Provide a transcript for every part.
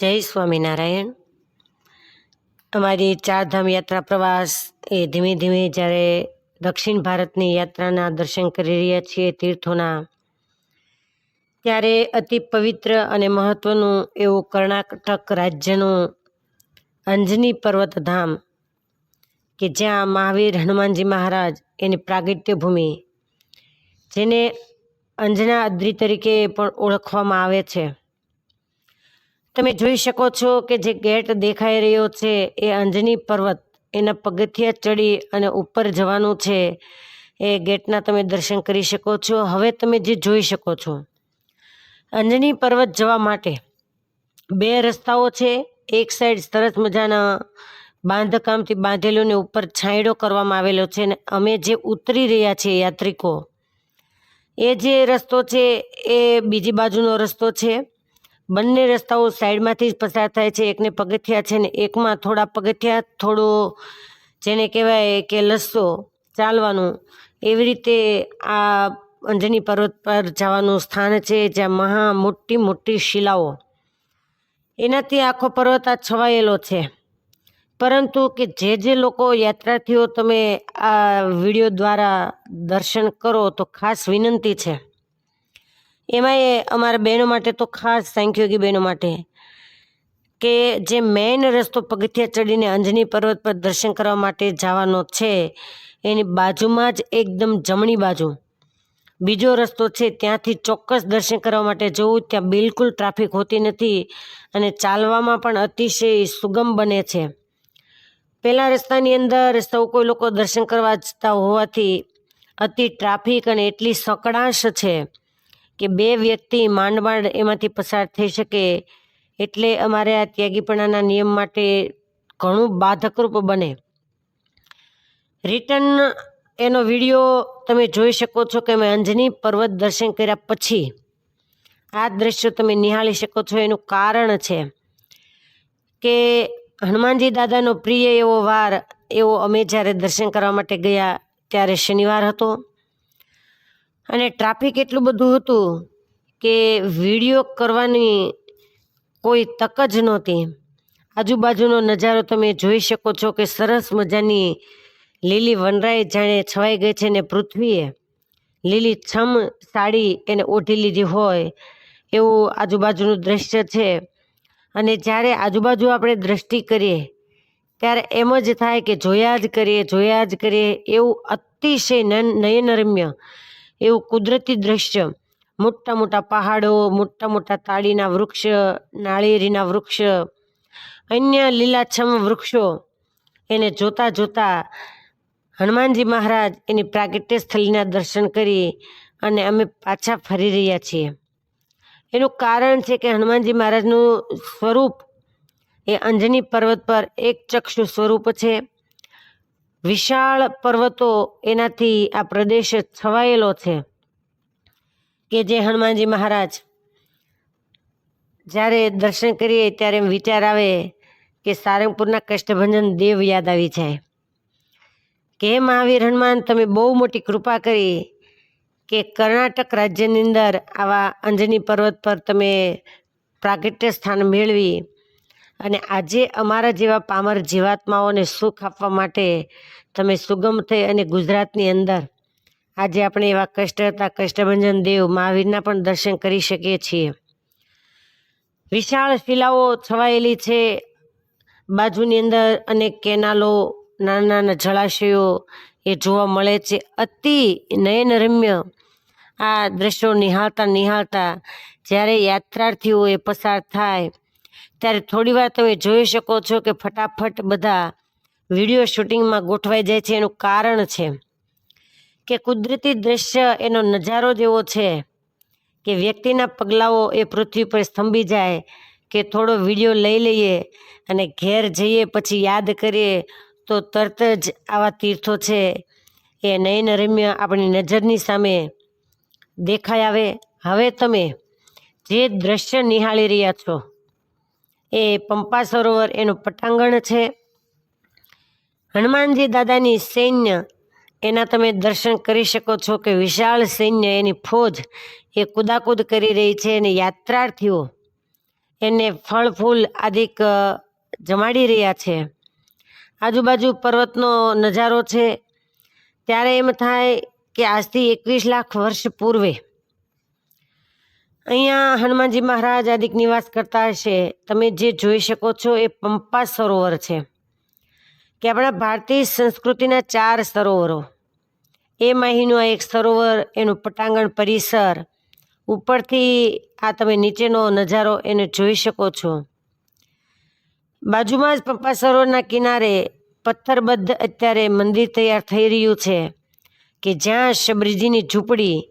જય સ્વામિનારાયણ. અમારી ચારધામ યાત્રા પ્રવાસ એ ધીમે ધીમે જ્યારે દક્ષિણ ભારતની યાત્રાના દર્શન કરી રહ્યા છીએ તીર્થોના, ત્યારે અતિ પવિત્ર અને મહત્ત્વનું એવું કર્ણાટક રાજ્યનું અંજની પર્વત ધામ કે જ્યાં મહાવીર હનુમાનજી મહારાજ એની પ્રાગટ્ય ભૂમિ જેને અંજના અદ્રી તરીકે પણ ઓળખવામાં આવે છે. તમે જોઈ શકો છો કે જે ગેટ દેખાઈ રહ્યો છે એ અંજની પર્વત. એના પગથિયા ચડી અને ઉપર જવાનું છે. એ ગેટના તમે દર્શન કરી શકો છો. હવે તમે જે જોઈ શકો છો. અંજની પર્વત જવા માટે બે રસ્તાઓ છે. એક સાઈડ સરસ મજાના બાંધકામથી બાંધેલું ને ઉપર છાંયડો કરવામાં આવેલો છે અને અમે જે ઉતરી રહ્યા છીએ યાત્રિકો, એ જે રસ્તો છે એ બીજી બાજુનો રસ્તો છે. બંને રસ્તાઓ સાઈડમાંથી જ પસાર થાય છે. એકને પગથિયા છે ને એકમાં થોડા પગથિયા, થોડો જેને કહેવાય કે લસ્સો ચાલવાનું. એવી રીતે આ અંજની પર્વત પર જવાનું સ્થાન છે જ્યાં મહા મોટી મોટી શિલાઓ. એનાથી આખો પર્વત આ છવાયેલો છે. પરંતુ કે જે જે લોકો યાત્રાર્થીઓ તમે આ વીડિયો દ્વારા દર્શન કરો તો ખાસ વિનંતી છે. એમાંય અમારા બહેનો માટે તો ખાસ સાંખ્યોગી બહેનો માટે. કે જે મેઇન રસ્તો પગથિયા ચડીને અંજની પર્વત પર દર્શન કરવા માટે જવાનો છે, એની બાજુમાં જ એકદમ જમણી બાજુ. બીજો રસ્તો છે ત્યાંથી ચોક્કસ દર્શન કરવા માટે જવું, ત્યાં બિલકુલ ટ્રાફિક હોતી નથી અને ચાલવામાં પણ અતિશય સુગમ બને છે. પહેલાં રસ્તાની અંદર સૌ કોઈ લોકો દર્શન કરવા જતા હોવાથી અતિ ટ્રાફિક અને એટલી સકડાશ છે. કે બે વ્યક્તિ માંડ એમાંથી પસાર થઈ શકે એટલે અમારે આ ત્યાગીપણાના નિયમ માટે ઘણું બાધકરૂપ બને. રિટર્ન એનો વીડિયો તમે જોઈ શકો છો કે અમે અંજની પર્વત દર્શન કર્યા પછી આ દ્રશ્યો તમે નિહાળી શકો છો. એનું કારણ છે કે હનુમાનજી દાદાનો પ્રિય એવો વાર એવો અમે જ્યારે દર્શન કરવા માટે ગયા ત્યારે શનિવાર હતો. અને ટ્રાફિક એટલું બધું હતું કે વીડિયો કરવાની કોઈ તક જ નહોતી. આજુબાજુનો નજારો તમે જોઈ શકો છો કે સરસ મજાની લીલી વનરાઈ જાણે છવાઈ ગઈ છે ને પૃથ્વીએ. લીલી છમ સાડી એને ઓઢી લીધી હોય એવું આજુબાજુનું દ્રશ્ય છે. અને જ્યારે આજુબાજુ આપણે દ્રષ્ટિ કરીએ, ત્યારે એમ જ થાય કે જોયા જ કરીએ, જોયા જ કરીએ એવું અતિશય નયનરમ્ય એવું કુદરતી દ્રશ્ય. મોટા મોટા પહાડો, મોટા મોટા તાળીના વૃક્ષ, નાળિયેરીના વૃક્ષ, અન્ય લીલાછમ વૃક્ષો. એને જોતા જોતા હનુમાનજી મહારાજ એની પ્રાગટ્ય સ્થળીના દર્શન કરી અને અમે પાછા ફરી રહ્યા છીએ. એનું કારણ છે કે હનુમાનજી મહારાજનું સ્વરૂપ એ અંજની પર્વત પર એક ચક્ષુ સ્વરૂપ છે. વિશાળ પર્વતો એનાથી આ પ્રદેશ છવાયેલો છે કે જે હનુમાનજી મહારાજ જ્યારે દર્શન કરીએ ત્યારે એમ વિચાર આવે કે સારંગપુરના કષ્ટભંજન દેવ યાદ આવી જાય. કે મહાવીર હનુમાન, તમે બહુ મોટી કૃપા કરી કે કર્ણાટક રાજ્યની અંદર આવા અંજની પર્વત પર તમે પ્રાગટ્ય સ્થાન મેળવી અને આજે અમારા જેવા પામર જીવાત્માઓને સુખ આપવા માટે તમે સુગમ થઈ અને ગુજરાતની અંદર આજે આપણે એવા કષ્ટ હતા કષ્ટભંજન દેવ મહાવીરના પણ દર્શન કરી શકીએ છીએ. વિશાળ શિલાઓ છવાયેલી છે. બાજુની અંદર અનેક કેનાલો નાના નાના જળાશયો એ જોવા મળે છે. અતિ નયનરમ્ય આ દ્રશ્યો નિહાળતા નિહાળતા જ્યારે યાત્રાર્થીઓ એ પસાર થાય ત્યારે થોડી વાર તમે જોઈ શકો છો કે ફટાફટ બધા વીડિયો શૂટિંગમાં ગોઠવાઈ જાય છે. એનું કારણ છે કે કુદરતી દ્રશ્ય એનો નજારો જ એવો છે કે વ્યક્તિના પગલાઓ એ પૃથ્વી પર સ્તંભી જાય કે થોડો વીડિયો લઈ લઈએ અને ઘેર જઈએ પછી યાદ કરીએ તો તરત જ આવા તીર્થો છે એ નયનરમ્ય આપણી નજરની સામે દેખાઈ આવે. હવે તમે જે દ્રશ્ય નિહાળી રહ્યા છો એ પંપા સરોવર એનું પટાંગણ છે. હનુમાનજી દાદાની સૈન્ય, એના તમે દર્શન કરી શકો છો કે વિશાળ સૈન્ય એની ફોજ એ કુદાકુદ કરી રહી છે અને યાત્રાર્થીઓ એને ફળ ફૂલ આદિક જમાડી રહ્યા છે. આજુબાજુ પર્વતનો નજારો છે. ત્યારે એમ થાય કે આજથી એકવીસ લાખ વર્ષ પૂર્વે અહીંયા હનુમાનજી મહારાજ આદિક નિવાસ કરતા હશે. તમે જે જોઈ શકો છો એ પંપા સરોવર છે. કે આપણા ભારતીય સંસ્કૃતિના ચાર સરોવરો. એ માહીનું આ એક સરોવર, એનું પટાંગણ પરિસર, ઉપરથી આ તમે નીચેનો નજારો એને જોઈ શકો છો. બાજુમાં જ પંપા સરોવરના કિનારે પથ્થરબદ્ધ અત્યારે મંદિર તૈયાર થઈ રહ્યું છે. કે જ્યાં શબરીજીની ઝૂંપડી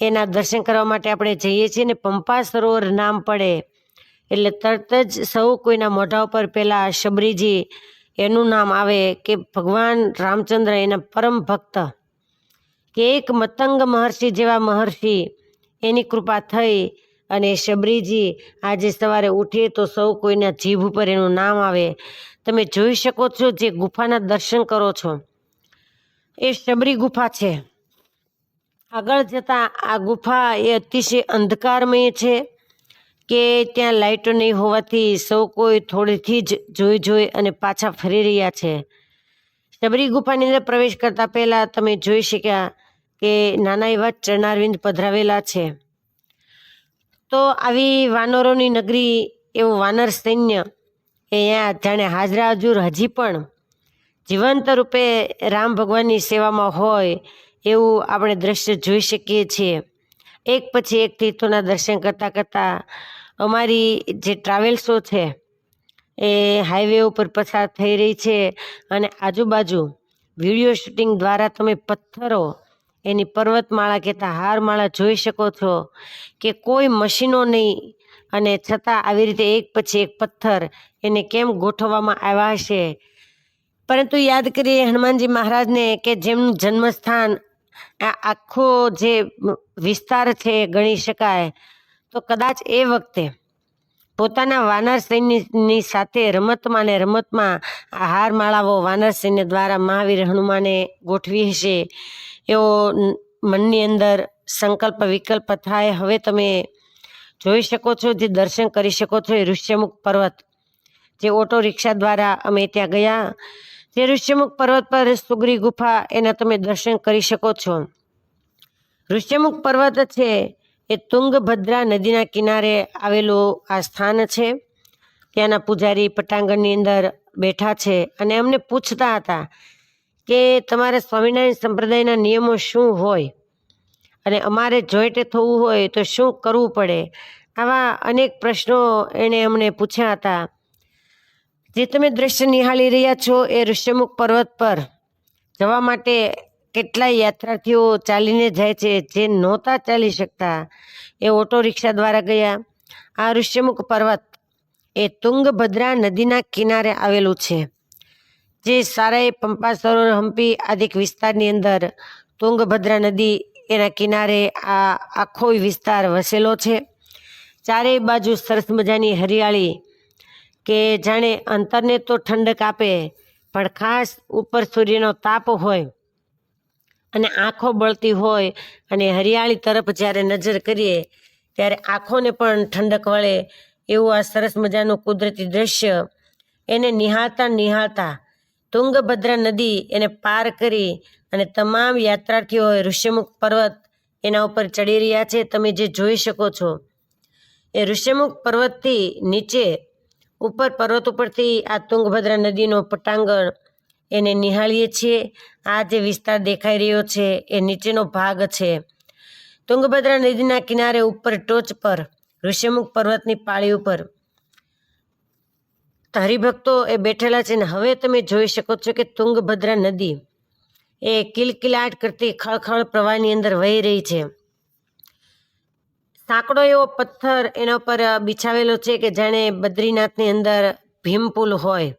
એના દર્શન કરવા માટે આપણે જઈએ છીએ ને પંપા સરોવર નામ પડે. એટલે તરત જ સૌ કોઈના મોઢા ઉપર પહેલાં શબરીજી એનું નામ આવે કે ભગવાન રામચંદ્ર એના પરમ ભક્ત. કે એક મતંગ મહર્ષિ જેવા મહર્ષિ એની કૃપા થઈ અને શબરીજી આજે સવારે ઉઠીએ તો સૌ કોઈના જીભ ઉપર એનું નામ આવે. તમે જોઈ શકો છો જે ગુફાના દર્શન કરો છો. એ શબરી ગુફા છે. આગળ જતાં આ ગુફા એ અતિશય અંધકારમય છે કે ત્યાં લાઇટો નહીં હોવાથી સૌ કોઈ થોડીથી જ જોઈ જોઈ અને પાછા ફરી રહ્યા છે. શબરી ગુફાની અંદર પ્રવેશ કરતાં પહેલાં તમે જોઈ શક્યા કે નાના એવા ચરણારવિંદ પધરાવેલા છે. તો આવી વાનરોની નગરી એવું વાનર સૈન્ય એ અહીંયા જાણે હાજરા હજુર હજી પણ જીવંત રૂપે રામ ભગવાનની સેવામાં હોય એવું આપણે દ્રશ્ય જોઈ શકીએ છીએ. એક પછી એક તીર્થોના દર્શન કરતાં કરતાં અમારી જે ટ્રાવેલ્સો છે, એ હાઈવે ઉપર પસાર થઈ રહી છે અને આજુબાજુ વીડિયો શૂટિંગ દ્વારા તમે પથ્થરો, એની પર્વતમાળા કહેતા હારમાળા જોઈ શકો છો કે કોઈ મશીનો નહીં અને છતાં આવી રીતે એક પછી એક પથ્થર એને કેમ ગોઠવવામાં આવ્યા હશે. પરંતુ યાદ કરીએ હનુમાનજી મહારાજને કે જેમનું જન્મસ્થાન આ આખો જે વિસ્તાર છે ગણી શકાય. તો કદાચ એ વખતે પોતાના વાનર સૈન્યની સાથે રમતમાં ને રમતમાં આ હારમાળાઓ વાનર સૈન્ય દ્વારા મહાવીર હનુમાને ગોઠવી હશે, એવો મનની અંદર સંકલ્પ વિકલ્પ થાય. હવે તમે જોઈ શકો છો, જે દર્શન કરી શકો છો, એ ઋષ્યમુખ પર્વત, જે ઓટો રિક્ષા દ્વારા અમે ત્યાં ગયા. જે ઋષ્યમુખ પર્વત પર સુગરી ગુફા, એના તમે દર્શન કરી શકો છો. ઋષ્યમુખ પર્વત છે, એ તુંગભદ્રા નદીના કિનારે આવેલું આ સ્થાન છે. ત્યાંના પૂજારી પટાંગણની અંદર બેઠા છે અને અમને પૂછતા હતા કે તમારા સ્વામિનારાયણ સંપ્રદાયના નિયમો શું હોય? અને અમારે જોઈન્ટ થવું હોય તો શું કરવું પડે? આવા અનેક પ્રશ્નો એણે અમને પૂછ્યા હતા. જે તમે દ્રશ્ય નિહાળી રહ્યા છો એ ઋષ્યમુખ પર્વત પર જવા માટે કેટલાય યાત્રાર્થીઓ ચાલીને જાય છે જે નહોતા ચાલી શકતા એ ઓટો રિક્ષા દ્વારા ગયા. આ ઋષ્યમુખ પર્વત એ તુંગભદ્રા નદીના કિનારે આવેલું છે, જે સારાએ પંપા સરોવર હમ્પી આદિક વિસ્તારની અંદર તુંગભદ્રા નદી એના કિનારે આ આખો વિસ્તાર વસેલો છે. ચારેય બાજુ સરસ મજાની હરિયાળી કે જાણે અંતરને તો ઠંડક આપે, પણ ખાસ ઉપર સૂર્યનો તાપ હોય અને આંખો બળતી હોય અને હરિયાળી તરફ જ્યારે નજર કરીએ, ત્યારે આંખોને પણ ઠંડક વળે એવું આ સરસ મજાનું કુદરતી દ્રશ્ય. એને નિહાળતા નિહાળતા તુંગભદ્રા નદી એને પાર કરી અને તમામ યાત્રાર્થીઓ ઋષ્યમુખ પર્વત એના ઉપર ચડી રહ્યા છે. તમે જે જોઈ શકો છો, એ ઋષ્યમુખ પર્વતથી નીચે ઉપર પર્વત ઉપરથી આ તુંગભદ્રા નદીનો પટાંગણ એને નિહાળીએ છીએ. આ જે વિસ્તાર દેખાઈ રહ્યો છે એ નીચેનો ભાગ છે. તુંગભદ્રા નદીના કિનારે ઉપર ટોચ પર ઋષ્યમુખ પર્વતની પાળી ઉપર હરિભક્તો એ બેઠેલા છે ને હવે તમે જોઈ શકો છો કે તુંગભદ્રા નદી એ કિલકિલાટ કરતી ખળખળ પ્રવાહની અંદર વહી રહી છે. સાંકડો એવો પથ્થર એના પર બિછાવેલો છે કે જાણે બદ્રીનાથની અંદર ભીમપુલ હોય.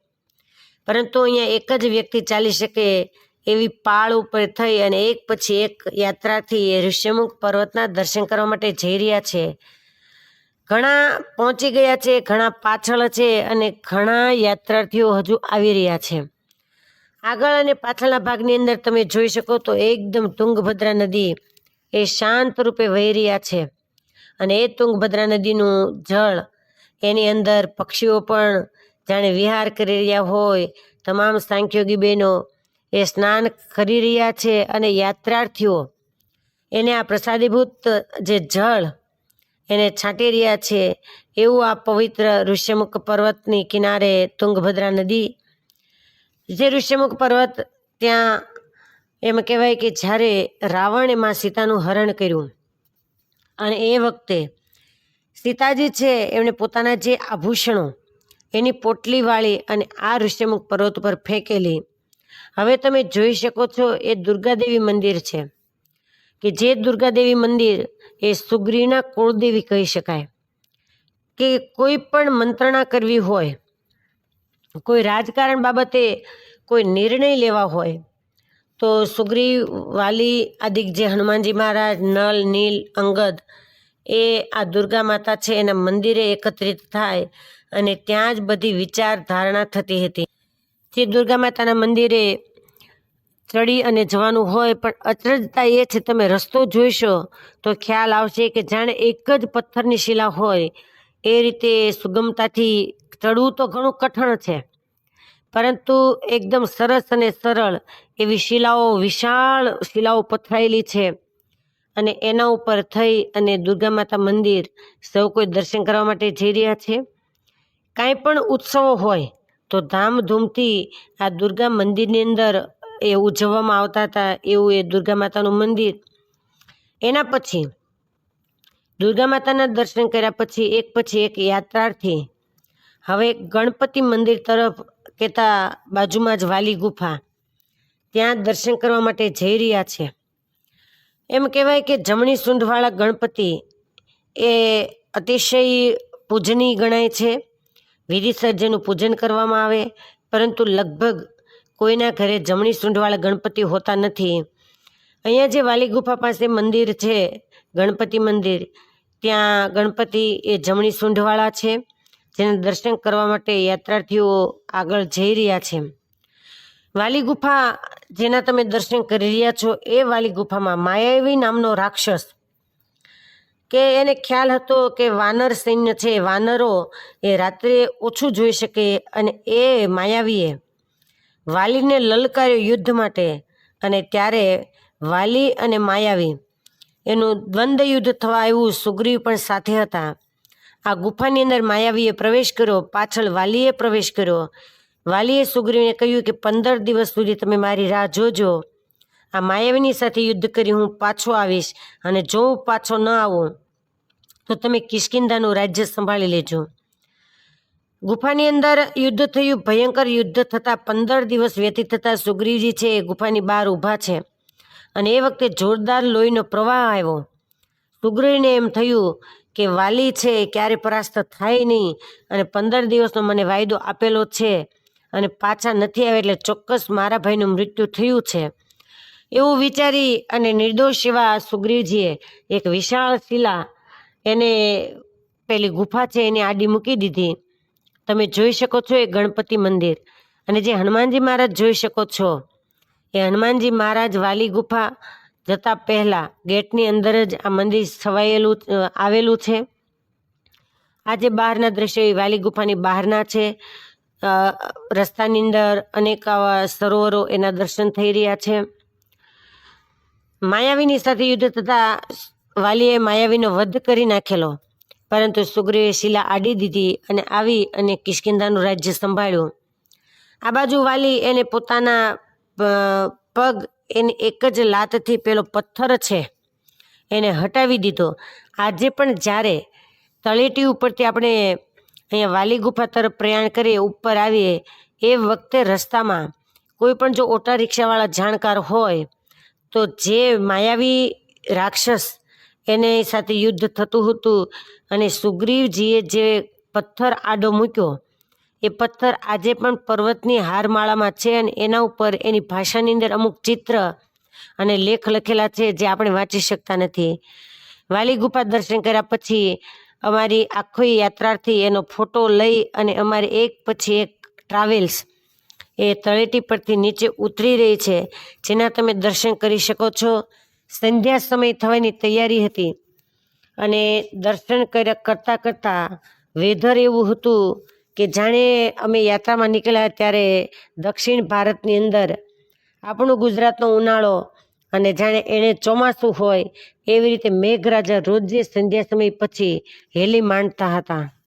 પરંતુ અહીંયા એક જ વ્યક્તિ ચાલી શકે એવી પાળ ઉપર થઈ અને એક પછી એક યાત્રાથી એ ઋષ્યમુખ પર્વતના દર્શન કરવા માટે જઈ રહ્યા છે. ઘણા પહોંચી ગયા છે, ઘણા પાછળ છે અને ઘણા યાત્રાર્થીઓ હજુ આવી રહ્યા છે. આગળ અને પાછળના ભાગની અંદર તમે જોઈ શકો તો એકદમ તુંગભદ્રા નદી એ શાંત રૂપે વહી રહ્યા છે. અને એ તુંગભદ્રા નદીનું જળ, એની અંદર પક્ષીઓ પણ જાણે વિહાર કરી રહ્યા હોય, તમામ સાંખ્યોગી બહેનો એ સ્નાન કરી રહ્યા છે અને યાત્રાર્થીઓ એને આ પ્રસાદીભૂત જે જળ એને છાંટી રહ્યા છે, એવું આ પવિત્ર ઋષ્યમુખ પર્વતની કિનારે તુંગભદ્રા નદી, જે ઋષ્યમુખ પર્વત ત્યાં એમ કહેવાય કે જ્યારે રાવણ એમાં સીતાનું હરણ કર્યું અને એ વખતે સીતાજી છે, એમણે પોતાના જે આભૂષણો, એની પોટલી વાળી અને આ ઋષ્યમુખ પર્વત પર ફેંકેલી. હવે તમે જોઈ શકો છો, એ દુર્ગાદેવી મંદિર છે. કે જે દુર્ગાદેવી મંદિર એ સુગ્રીના કુળદેવી કહી શકાય. કે કોઈ પણ મંત્રણા કરવી હોય, કોઈ રાજકારણ બાબતે કોઈ નિર્ણય લેવા હોય તો સુગ્રીવ વાલી આદિક જે હનુમાનજી મહારાજ નલ નીલ, અંગદ, એ આ દુર્ગા માતા છે, એના મંદિરે એકત્રિત થાય અને ત્યાં જ બધી વિચાર ધારણા થતી હતી. જે દુર્ગા માતાના મંદિરે ચડી અને જવાનું હોય, પણ અચરજતા એ છે, તમે રસ્તો જોઈશો તો ખ્યાલ આવશે કે જાણે એક જ પથ્થરની શિલા હોય. એ રીતે સુગમતાથી ચડવું તો ઘણું કઠણ છે. પરંતુ એકદમ સરસ અને સરળ એવી શિલાઓ, વિશાળ શિલાઓ પથરાયેલી છે. અને એના ઉપર થઈ અને દુર્ગા માતા મંદિર સૌ કોઈ દર્શન કરવા માટે જઈ રહ્યા છે. કાંઈ પણ ઉત્સવો હોય તો ધામધૂમથી આ દુર્ગા મંદિરની અંદર એ ઉજવવામાં આવતા હતા એવું એ દુર્ગા માતાનું મંદિર. એના પછી દુર્ગા માતાના દર્શન કર્યા પછી એક પછી એક યાત્રાર્થી. હવે ગણપતિ મંદિર તરફ કહેતા બાજુમાં જ વાલી ગુફા. ત્યાં દર્શન કરવા માટે જઈ રહ્યા છે. એમ કહેવાય કે જમણી સૂંઢવાળા ગણપતિ એ અતિશય પૂજનીય ગણાય છે. વિધિસર્જનનું પૂજન કરવામાં આવે, પરંતુ લગભગ કોઈના ઘરે જમણી સૂંઢવાળા ગણપતિ હોતા નથી. અહીંયા જે વાલી ગુફા પાસે મંદિર છે, ગણપતિ મંદિર, ત્યાં ગણપતિ એ જમણી સૂંઢવાળા છે. જેના દર્શન કરવા માટે યાત્રાર્થીઓ આગળ જઈ રહ્યા છે. વાલી ગુફા જેના તમે દર્શન કરી રહ્યા છો, એ વાલી ગુફામાં માયાવી નામનો રાક્ષસ, કે એને ખ્યાલ હતો કે વાનર સૈન્ય છે, વાનરો એ રાત્રે ઓછું જોઈ શકે અને એ માયાવીએ વાલીને લલકાર્યો યુદ્ધ માટે અને ત્યારે વાલી અને માયાવી એનું દ્વંદ્વ યુદ્ધ થવા આવ્યું, સુગ્રીવ પણ સાથે હતા. આ ગુફાની અંદર માયાવીએ પ્રવેશ કર્યો, પાછળ વાલીએ પ્રવેશ કર્યો. વાલીએ સુગ્રીવને કહ્યું કે પંદર દિવસ સુધી તમે મારી રાહ જોજો. આ માયાવીની સાથે યુદ્ધ કરી હું પાછો આવીશ અને જો હું પાછો ન આવું, તો તમે કિષ્કિંધાનું રાજ્ય સંભાળી લેજો. ગુફાની અંદર યુદ્ધ થયું, ભયંકર યુદ્ધ થતાં પંદર દિવસ વ્યતીત થતાં સુગ્રીવજી છે એ ગુફાની બહાર ઊભા છે અને એ વખતે જોરદાર લોહીનો પ્રવાહ આવ્યો. સુગ્રીવને એમ થયું કે વાલી છે, ક્યારે પરાસ્ત થાય નહીં. અને પંદર દિવસનો મને વાયદો આપેલો છે અને પાછા નથી આવે એટલે ચોક્કસ મારા ભાઈનું મૃત્યુ થયું છે. એવું વિચારી અને નિર્દોષ એવા સુગ્રીવજીએ એક વિશાળ શિલા એને પેલી ગુફા છે એની આડી મૂકી દીધી. તમે જોઈ શકો છો એ ગણપતિ મંદિર અને જે હનુમાનજી મહારાજ જોઈ શકો છો. એ હનુમાનજી મહારાજ વાલી ગુફા જતાં પહેલાં ગેટની અંદર જ આ મંદિર છવાયેલું આવેલું છે. આ જે બહારના દ્રશ્યો એ વાલી ગુફાની બહારના છે. રસ્તાની અંદર અનેક આવા સરોવરો એના દર્શન થઈ રહ્યા છે. માયાવીની સાથે યુદ્ધ થતાં વાલીએ માયાવીનો વધ કરી નાખેલો. પરંતુ સુગ્રીવે શિલા આડી દીધી અને આવી અને કિષ્કિંધાનું રાજ્ય સંભાળ્યું. આ બાજુ વાલી એને પોતાના પગ એની એક જ લાતથી પેલો પથ્થર છે. એને હટાવી દીધો. આજે પણ જ્યારે તળેટી ઉપરથી આપણે અહીંયા વાલી ગુફા તરફ પ્રયાણ કરીએ, ઉપર આવીએ, એ વખતે રસ્તામાં કોઈ પણ જો ઓટા રિક્ષાવાળા જાણકાર હોય, તો જે માયાવી રાક્ષસ એને સાથે યુદ્ધ થતું હતું અને સુગ્રીવજીએ જે પથ્થર આડો મૂક્યો એ પથ્થર આજે પણ પર્વતની હારમાળામાં છે અને એના ઉપર એની ભાષાની અંદર અમુક ચિત્ર અને લેખ લખેલા છે જે આપણે વાંચી શકતા નથી. વાલી ગુફા દર્શન કર્યા પછી અમારી આખી યાત્રાથી એનો ફોટો લઈ અને અમારી એક પછી એક ટ્રાવેલ્સ એ તળેટી પરથી નીચે ઉતરી રહી છે, જેના તમે દર્શન કરી શકો છો. સંધ્યા સમય થવાની તૈયારી હતી અને દર્શન કર્યા કરતાં કરતાં વેધર એવું હતું કે જાણે અમે યાત્રામાં નીકળ્યા ત્યારે દક્ષિણ ભારતની અંદર આપણું ગુજરાતનો ઉનાળો અને જાણે એણે ચોમાસું હોય એવી રીતે મેઘરાજા રોજે સંધ્યા સમય પછી હેલી માંડતા હતા.